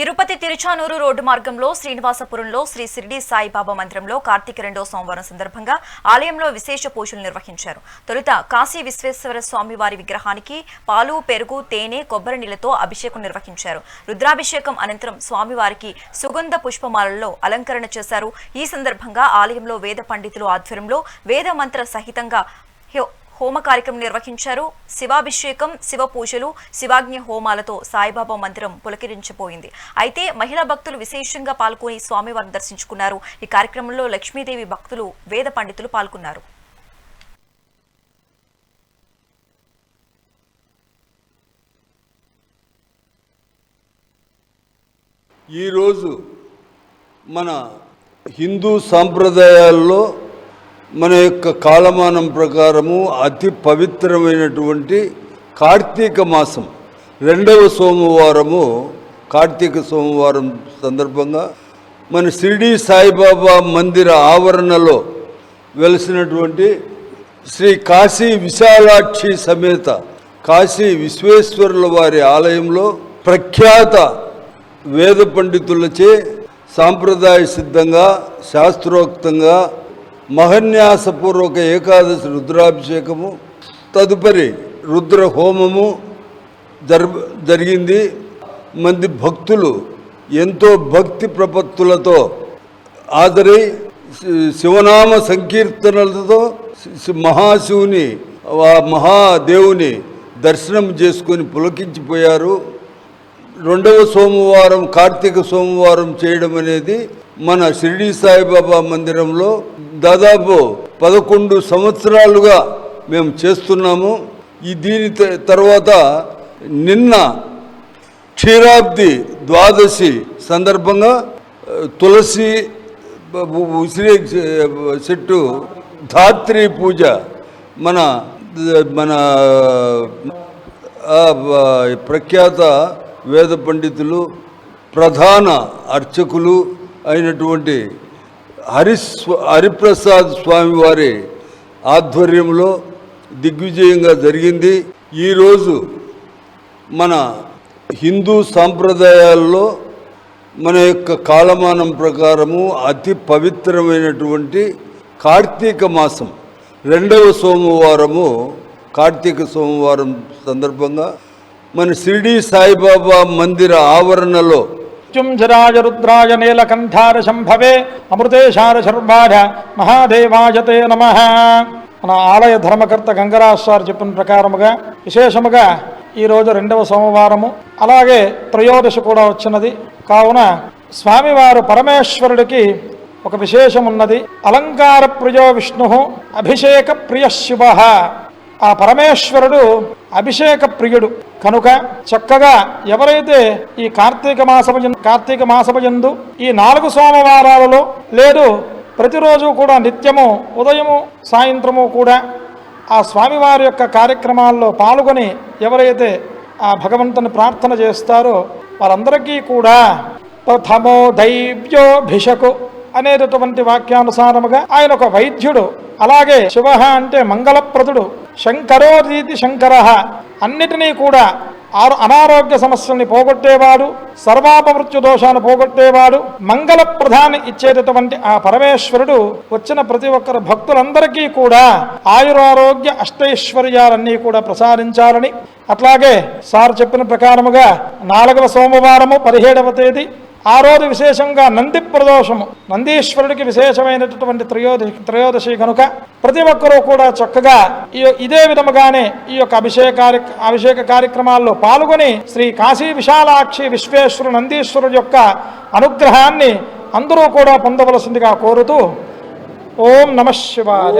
Tirupati Tiruchanur road మార్గంలో శ్రీనివాసపురంలో శ్రీ సిరిడి సాయిబాబా మందిరంలో కార్తీక రెండో సోమవారం సందర్భంగా ఆలయంలో విశేష పూజలు నిర్వహించారు. తొలుత కాశీ విశ్వేశ్వర స్వామి వారి విగ్రహానికి పాలు పెరుగు తేనె కొబ్బరి నీళ్ళతో అభిషేకం నిర్వహించారు. రుద్రాభిషేకం అనంతరం స్వామివారికి సుగంధ పుష్పమాలల్లో అలంకరణ చేశారు. ఈ సందర్భంగా ఆలయంలో వేద పండితులు ఆధ్వర్యంలో వేద మంత్ర సహితంగా హోమ కార్యక్రమం నిర్వహించారు. శివాభిషేకం శివ పూజలు శివాజ్ఞ హోమాలతో సాయిబాబా మందిరం పులకరించిపోయింది. అయితే మహిళా భక్తులు విశేషంగా పాల్గొని స్వామివారిని దర్శించుకున్నారు. ఈ కార్యక్రమంలో లక్ష్మీదేవి భక్తులు వేద పండితులు పాల్గొన్నారు. ఈరోజు మన హిందూ సాంప్రదాయాల్లో మన యొక్క కాలమానం ప్రకారము అతి పవిత్రమైనటువంటి కార్తీక మాసం. రెండవ సోమవారము కార్తీక సోమవారం సందర్భంగా మన షిరిడి సాయిబాబా మందిర ఆవరణలో వెలిసినటువంటి శ్రీ కాశీ విశాలాక్షి సమేత కాశీ విశ్వేశ్వరుల వారి ఆలయంలో ప్రఖ్యాత వేద పండితులచే సాంప్రదాయ సిద్ధంగా శాస్త్రోక్తంగా మహన్యాసపూర్వక ఏకాదశి రుద్రాభిషేకము తదుపరి రుద్ర హోమము జర్ జరిగింది. మంది భక్తులు ఎంతో భక్తి ప్రపత్తులతో ఆదరై శి- శివనామ సంకీర్తనలతో మహాశివుని ఆ మహాదేవుని దర్శనం చేసుకొని పులకించిపోయారు. రెండవ సోమవారం కార్తీక సోమవారం చేయడం అనేది మన షిరిడి సాయిబాబా మందిరంలో దాదాపు పదకొండు సంవత్సరాలుగా మేము చేస్తున్నాము. ఈ దీని త- తర్వాత నిన్న క్షీరాబ్ది ద్వాదశి సందర్భంగా తులసి ఉసిరే ఉసిరి చెట్టు ధాత్రి పూజ మన మన ప్రఖ్యాత వేద పండితులు ప్రధాన అర్చకులు అయినటువంటి హరిస్వ హరిప్రసాద్ స్వామి వారి ఆధ్వర్యంలో దిగ్విజయంగా జరిగింది. ఈరోజు మన హిందూ సాంప్రదాయాల్లో మన యొక్క కాలమానం ప్రకారము అతి పవిత్రమైనటువంటి కార్తీక మాసం రెండవ సోమవారము కార్తీక సోమవారం సందర్భంగా మన షిరిడి సాయిబాబా మందిర ఆవరణలో మృత్యుంజరాయ రుద్రాయ నీలకంఠార శంభవే అమృతేశార శర్వాఢ మహాదేవాయతే నమ మన ఆలయ ధర్మకర్త గంగరాజ్ సార్ చెప్పిన ప్రకారముగా విశేషముగా ఈరోజు రెండవ సోమవారము అలాగే త్రయోదశి కూడా వచ్చినది. కావున స్వామివారు పరమేశ్వరుడికి ఒక విశేషమున్నది. అలంకార ప్రియో విష్ణు అభిషేక ప్రియ శివ. ఆ పరమేశ్వరుడు అభిషేక ప్రియుడు. కనుక చక్కగా ఎవరైతే ఈ కార్తీక మాసము కార్తీక మాసము ఈ నాలుగు సోమవారాలలో లేదు ప్రతిరోజు కూడా నిత్యము ఉదయము సాయంత్రము కూడా ఆ స్వామివారి యొక్క కార్యక్రమాల్లో పాల్గొని ఎవరైతే ఆ భగవంతుని ప్రార్థన చేస్తారో వారందరికీ కూడా ప్రథమో దైవ్యోభిషకు అనేటటువంటి వాక్యానుసారముగా ఆయన ఒక వైద్యుడు అలాగే శివ అంటే మంగళప్రదుడు శంకరో రీతి శంకర అన్నిటినీ కూడా ఆరు అనారోగ్య సమస్యల్ని పోగొట్టేవాడు సర్వాపమృత్యు దోషాన్ని పోగొట్టేవాడు మంగళ ప్రధాని ఇచ్చేటటువంటి ఆ పరమేశ్వరుడు వచ్చిన ప్రతి ఒక్కరు భక్తులందరికీ కూడా ఆయురారోగ్య అష్టైశ్వర్యాలన్నీ కూడా ప్రసాదించాలని. అట్లాగే సార్ చెప్పిన ప్రకారముగా నాలుగవ సోమవారము పదిహేడవ తేదీ ఆ రోజు విశేషంగా నంది ప్రదోషము. నందీశ్వరుడికి విశేషమైనటువంటి త్రయోదశి త్రయోదశి కనుక ప్రతి ఒక్కరూ కూడా చక్కగా ఈ ఇదే విధముగానే ఈ యొక్క అభిషేక అభిషేక కార్యక్రమాల్లో పాల్గొని శ్రీ కాశీ విశాలాక్షి విశ్వేశ్వరు నందీశ్వరుడు యొక్క అనుగ్రహాన్ని అందరూ కూడా పొందవలసిందిగా కోరుతూ ఓం నమ శివాయ.